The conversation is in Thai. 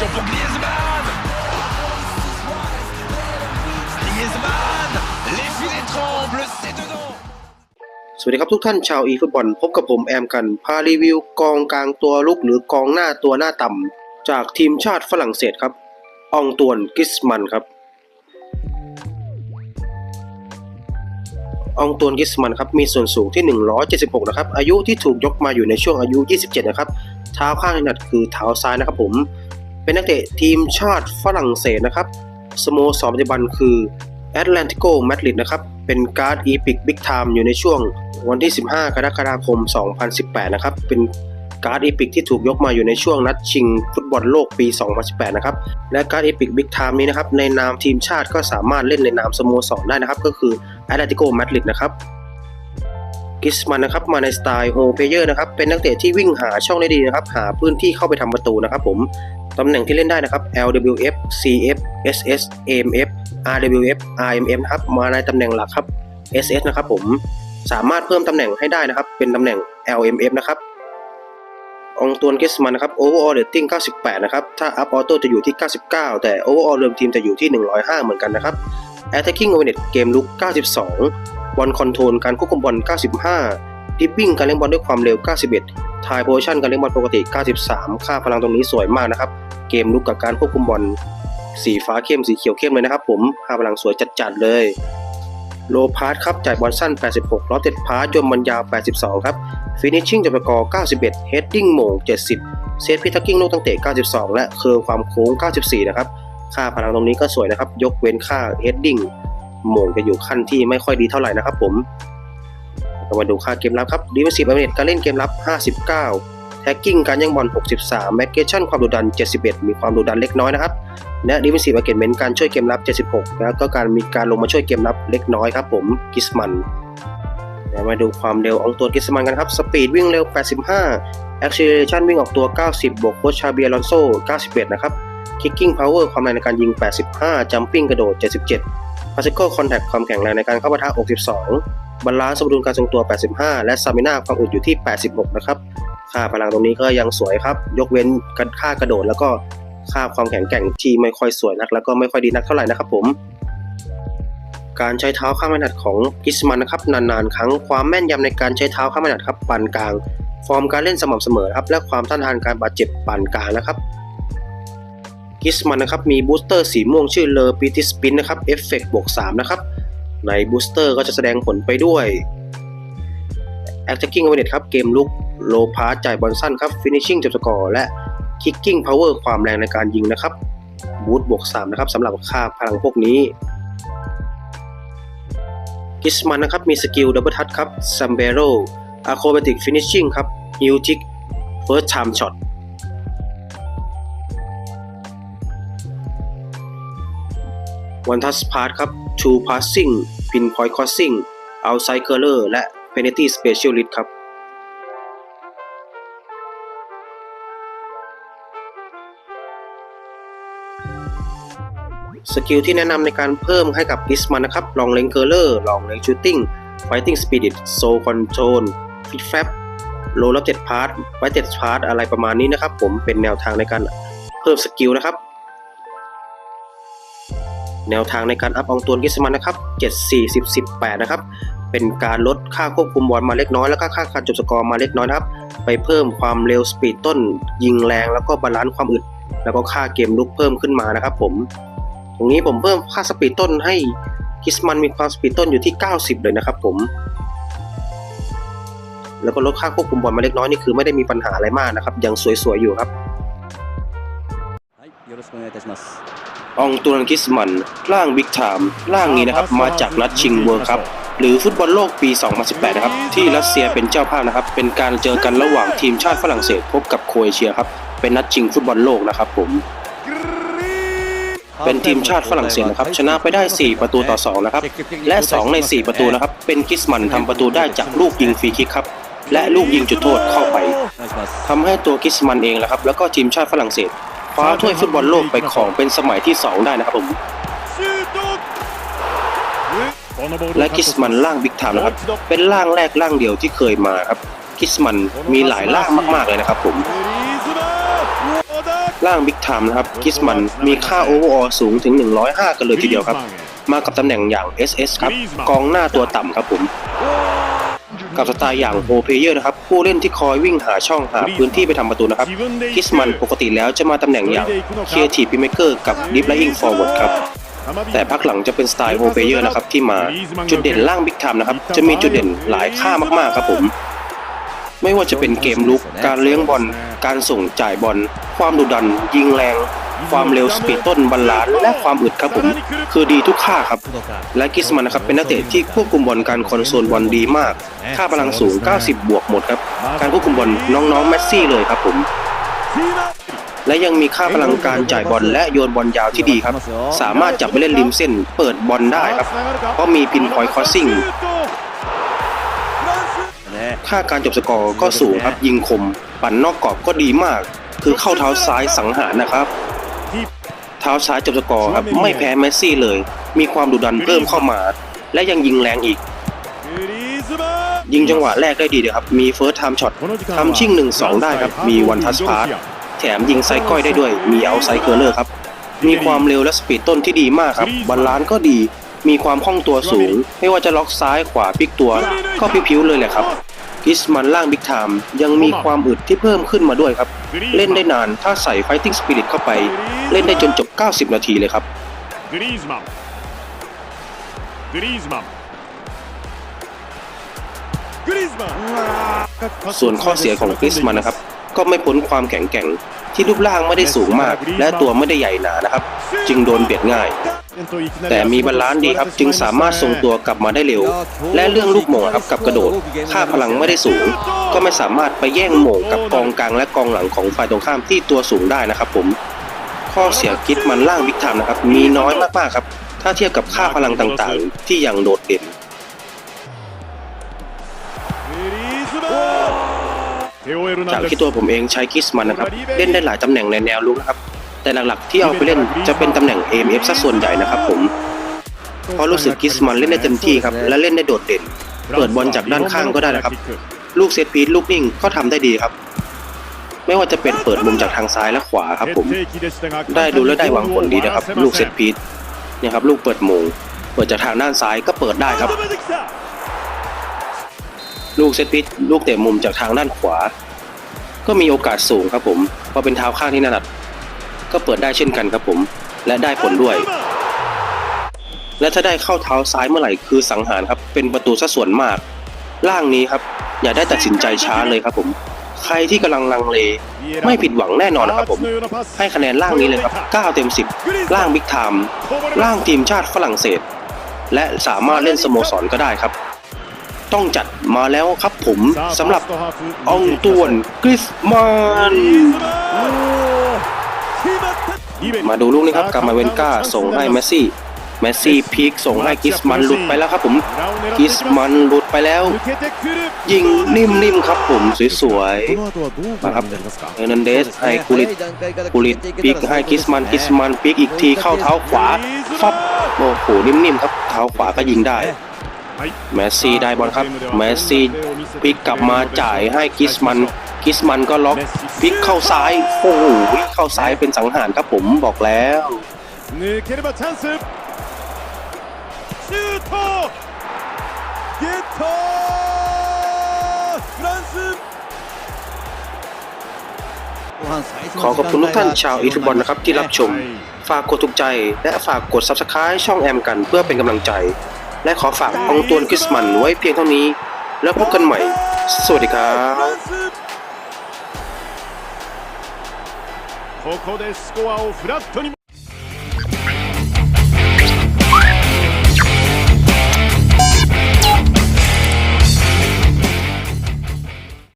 Attention pour Griezmann Griezmann Les filets tremblent, c'est dedans สวัสดีครับทุกท่านชาวอีฟุตบอลพบกับผมแอมกัน พารีวิวกองกลางตัวลุกหรือกองหน้าตัวหน้าต่ำจากทีมชาติฝรั่งเศสครับ อองตวนกิสมันครับ อองตวนกิสมันครับมีส่วนสูงที่ 176 นะครับ อายุที่ถูกยกมาอยู่ในช่วงอายุ 27 นะครับเท้าข้างถนัดคือเท้าซ้ายนะครับผม เป็นนักเตะทีมชาติฝรั่งเศสนะครับสโมสรปัจจุบันคือแอตแลนติโกมาดริดนะครับเป็นการ์ดอีพิกบิ๊กไทม์อยู่ในช่วงวันที่ 15 กรกฎาคม 2018 นะครับเป็นการ์ดอีพิกที่ถูกยกมาอยู่ในช่วงนัดชิงฟุตบอลโลกปี 2018 นะครับ และการ์ดอีพิกบิ๊กไทม์นี้นะครับ ในนามทีมชาติก็สามารถเล่นในนามสโมสรได้นะครับ ก็คือแอตเลติโกมาดริดนะครับกิสมันนะครับมาในสไตล์โฮเพเยอร์นะครับ เป็นนักเตะที่วิ่งหาช่องได้ดีนะครับ หาพื้นที่เข้าไปทำประตูนะครับผม ตำแหน่งที่เล่นได้นะครับ LWF CF SS AMF RWF RMF นะครับมาในตำแหน่งหลักครับ SS นะครับผมสามารถเพิ่มตำแหน่งให้ได้นะครับ เป็นตำแหน่ง LMF นะครับองตวนกิสมันนะครับ overall rating 98 นะครับ ถ้า up auto จะอยู่ที่ 99 แต่ overall รวมทีมจะอยู่ที่ 105 เหมือนกันนะครับ attacking awareness เกมลุก 92 บอลคอนโทรลการควบคุมบอล 95 ดิปปิ้งการเล่นบอลด้วยความเร็ว 91 ทายโพชั่นการเล่นบอลปกติ 93 ค่าพลังตรงนี้สวยมากนะครับ เกมลุกกับการควบคุมบอลสีฟ้าเข้มสีเขียวเข้มเลยนะครับผมค่าพลังสวยจัดๆเลยโลพาสครับจ่ายบอลสั้น 86ล้อเต็ดพาสยมบอลยาว 82 ครับฟินิชชิ่งจับประกอ91 เฮดดิ้งโมง 70 เซตพิทักกิ้งลูกตั้งเตะ 92 และเคอร์ความโค้ง 94 นะครับ ค่าพลังตรงนี้ก็สวยนะครับ ยกเว้นค่าเฮดดิ้งโมงจะอยู่ขั้นที่ไม่ค่อยดีเท่าไหร่นะครับผม เรามาดูค่าเกมรับครับดีเฟนซีฟเอเมการเล่นเกมรับ 59 แท็กกิ้งการยังบอล 63 แมกเกชั่นความดุดัน 71 มีความดุดันเล็กน้อยนะครับ และดีเฟนซีฟเกตเมนการช่วยเกมรับ 76 แล้วก็การมีการลงมาช่วยเกมรับเล็กน้อยครับผมกิสมันเดี๋ยวมาดูความเร็วของตัวกิสมันกันครับ สปีดวิ่งเร็ว 85 acceleration วิ่งออกตัว 90 บวกโคชชาเบียลอนโซ 91 นะครับ kicking power ความแรงในการยิง 85 jumping กระโดด 77 physical contact ความแข็งแรงในการเข้าปะทะ 62 บาลานซ์สมดุลการทรงตัว 85 และ stamina ความอึดอยู่ที่ 86 นะครับ ค่าพลังตรงนี้ก็ยังสวยครับ ยกเว้นค่ากระโดด แล้วก็ค่าความแข็งแกร่งที่ไม่ค่อยสวยนัก แล้วก็ไม่ค่อยดีนักเท่าไหร่นะครับผม การใช้เท้าข้ามถนัดของกิสมันนะครับนานๆ ครั้งความแม่นยำในการใช้เท้าข้ามถนัดครับปานกลาง ฟอร์มการเล่นสม่ำเสมอครับและความต้านทานการบาดเจ็บปานกลางนะครับกิสมันนะครับมีบูสเตอร์สีม่วงชื่อเลอปิติสปินนะครับเอฟเฟกบวก3นะครับ ในบูสเตอร์ก็จะแสดงผลไปด้วย Attacking Awareness ครับเกมลุกโลพาสจ่ายบอลสั้นครับ Finishing จับสกอร์และ Kicking Power ความแรงในการยิงนะครับบูทบวก3นะครับสำหรับค่าพลังพวกนี้กิสมันนะครับมีสกิลดับเบิลทัชครับ Sambero Acrobatic Finishing ครับ Heel Kick First Time Shot วั วันทัสพาร์ทครับ True Passing Pinpoint Crossing Outside Curler และ Penalty Specialist ครับสกิลที่แนะนำในการเพิ่มให้กับกิสมันนะครับ ลองเลงเคอร์เลอร์ ลองเลงชูตติ้งไฟติ้งสปิริตโซคอนโทรลฟิตแฟบโลลับเจ็ดพาร์ทไว้เจ็ดพาร์ทอะไรประมาณนี้นะครับ ผมเป็นแนวทางในการเพิ่มสกิลนะครับ แนวทางในการอัพอองตัวกิสมันนะครับ7 4 10 18 นะครับ เป็นการลดค่าควบคุมบอลมาเล็กน้อย แล้วก็ค่าการจบสกอร์มาเล็กน้อยนะครับ ไปเพิ่มความเร็วสปีดต้น ยิงแรงแล้วก็บาลานซ์ความอึด แล้วก็ค่าเกมลุกเพิ่มขึ้นมานะครับผม ตรงนี้ผมเพิ่มค่าสปีดต้นให้กิสมันมีความสปีดต้นอยู่ที่ 90 เลยนะครับผมแล้วก็ลดค่าควบคุมบอลมาเล็กน้อยนี่คือไม่ได้มีปัญหาอะไรมากนะครับ ยังสวยๆอยู่ครับ องตูนกิสมัน ร่างบิ๊กไทม์ร่างนี้นะครับ มาจากนัดชิงเวิร์ครับหรือฟุตบอลโลกปี 2018 นะครับ ที่รัสเซียเป็นเจ้าภาพนะครับ เป็นการเจอกันระหว่างทีมชาติฝรั่งเศสพบกับโคเอเชียครับ เป็นนัดชิงฟุตบอลโลกนะครับผม เป็นทีมชาติฝรั่งเศสนะครับ ชนะไปได้ 4 ประตูต่อ 2 นะครับ และ 2 ใน 4 ประตูนะครับ เป็นกิสมันทำประตูได้จากลูกยิงฟรีคิกครับ และลูกยิงจุดโทษเข้าไป ทำให้ตัวกิสมันเองนะครับ แล้วก็ทีมชาติฝรั่งเศส ว้าถ้วยฟุตบอลโลกไปของเป็นสมัยที่ 2 ได้นะครับผมและกิสมันล่างบิ๊กไทม์นะครับ เป็นล่างแรกล่างเดียวที่เคยมาครับกิสมันมีหลายล่างมากๆเลยนะครับผมล่างบิ๊กไทม์นะครับกิสมันมีค่าโอเวอร์อสูงถึง 105 กันเลยทีเดียวครับ มากับตำแหน่งอย่าง SS ครับ กองหน้าตัวต่ำครับผม กับสไตล์อย่างโฮเพเยอร์นะครับผู้เล่นที่คอยวิ่งหาช่องหาพื้นที่ไปทำประตูนะครับกิสมันปกติแล้วจะมาตำแหน่งอย่าง Creative Playmaker กับ Deep Lying Forward ครับแต่พักหลังจะเป็นสไตล์โฮเพเยอร์นะครับที่มาจุดเด่นล่างบิ๊กไทม์นะครับจะมีจุดเด่นหลายค่ามากๆครับผม ไม่ว่าจะเป็นเกมลุกการเลี้ยงบอลการส่งจ่ายบอลความดุดัน ยิงแรง ความเร็วสปีดต้นบอลลานและความอึดครับผม คือดีทุกค่าครับ และกิสมันนะครับเป็นนักเตะที่ควบคุมบอลการคอนโซลบอลดีมาก ค่าพลังสูง 90 บวกหมดครับ การควบคุมบอลน้องๆแมสซี่เลยครับผม และยังมีค่าพลังการจ่ายบอลและโยนบอลยาวที่ดีครับ สามารถจับไปเล่นริมเส้น เปิดบอลได้ครับ เพราะมีพินพอยต์คอสซิ่งค่าการจบสกอร์ก็สูงครับยิงคม ปั่นนอกกรอบก็ดีมาก คือเข้าเท้าซ้ายสังหารนะครับ เท้าซ้ายจบสกอร์ครับไม่แพ้เมสซี่เลย มีความดุดันเพิ่มเข้ามา และยังยิงแรงอีก ยิงจังหวะแรกได้ดีเลยครับ มีเฟิร์สไทม์ช็อตทำชิ่ง 1-2 ได้ครับ มี one touch pass แถมยิงไซด์ก้อยได้ด้วย มีเอาไซด์เคอร์เลอร์ครับ มีความเร็วและสปีดต้นที่ดีมากครับบอลลานซ์ก็ดี มีความคล่องตัวสูง ไม่ว่าจะล็อกซ้ายขวาพลิกตัว ก็พิ้วๆเลยแหละครับกิสมันล่างบิ๊กไทม์ยังมีความอึดที่เพิ่มขึ้นมาด้วยครับ เล่นได้นานถ้าใส่ Fighting Spirit เข้าไป เล่นได้จนจบ 90 นาทีเลยครับกรีซมัมกรีซมัมส่วนข้อเสียของกรีซมันนะครับ ก็ไม่พ้นความแข็งแกร่งที่รูปร่างไม่ได้สูงมาก และตัวไม่ได้ใหญ่หนานะครับ จึงโดนเบียดง่าย แต่มีบาลานซ์ดีครับ จึงสามารถทรงตัวกลับมาได้เร็ว และเรื่องลูกโมงครับกับกระโดด ค่าพลังไม่ได้สูง ก็ไม่สามารถไปแย่งโมงกับกองกลางและกองหลังของฝ่ายตรงข้ามที่ตัวสูงได้นะครับผม ข้อเสียกิสมันล่างบิ๊กไทม์นะครับ มีน้อยมากๆครับ ถ้าเทียบกับค่าพลังต่างๆ ที่ยังโดดเด่นจากที่ตัวผมเองใช้กิสมันนะครับ เล่นได้หลายตำแหน่งในแนวลุกนะครับ แต่หลักๆที่เอาไปเล่นจะเป็นตำแหน่ง AMF ซะส่วนใหญ่นะครับผมเพราะรู้สึกกิสมันเล่นได้เต็มที่ครับ และเล่นได้โดดเด่น เปิดบอลจากด้านข้างก็ได้นะครับ ลูกเซตพีทลูกนิ่งก็ทำได้ดีครับ ไม่ว่าจะเป็นเปิดมุมจากทางซ้ายและขวาครับผม ได้ดูและได้หวังผลดีนะครับ ลูกเซตพีทเนี่ยครับลูกเปิดโมงเปิดจากทางด้านซ้ายก็เปิดได้ครับ ลูกเซตพิชลูกเตะมุมจากทางด้านขวา ก็มีโอกาสสูงครับผมเพราะเป็นเท้าข้างที่ถนัด ก็เปิดได้เช่นกันครับผม และได้ผลด้วย และถ้าได้เข้าเท้าซ้ายเมื่อไหร่คือสังหารครับเป็นประตูซะส่วนมากล่างนี้ครับ อย่าได้ตัดสินใจช้าเลยครับผม ใครที่กำลังลังเล ไม่ผิดหวังแน่นอนนะครับผม ให้คะแนนล่างนี้เลยครับ 9 เต็ม 10 ล่างบิ๊กไทม์ล่างทีมชาติฝรั่งเศส และสามารถเล่นสโมสรก็ได้ครับ ต้องจัดมาแล้วครับผมสำหรับองตวนกริสมันมาดูลูกนี้ครับกามาเวนกาส่งให้เมสซี่ เมสซี่พีกส่งให้กิสมันหลุดไปแล้วครับผมกิสมันหลุดไปแล้ว ยิงนิ่มๆครับผมสวยๆมาครับเอร์นันเดสให้คูลิตคูลิตพีกให้กิสมันกิสมันพีกอีกทีเข้าเท้าขวาฟับโอ้โหนิ่มๆครับเท้าขวาก็ยิงได้แมสซี่ได้บอลครับแมสซี่พลิกกลับมาจ่ายให้กิสมันกิสมันก็ล็อกพลิกเข้าซ้ายโอ้โหเข้าซ้ายเป็นสังหารครับผมบอกแล้ว 抜ければチャンスシュートゲットフランス ขอขอบคุณทุกท่านชาวอีทูบอลนะครับที่รับชม ฝากกดถูกใจ และฝากกด Subscribe ช่องแอมกันเพื่อเป็นกำลังใจ และขอฝากอองตวนกิสมันไว้เพียงเท่านี้ แล้วพบกันใหม่ สวัสดีครับ フランスここでスコアをフラットに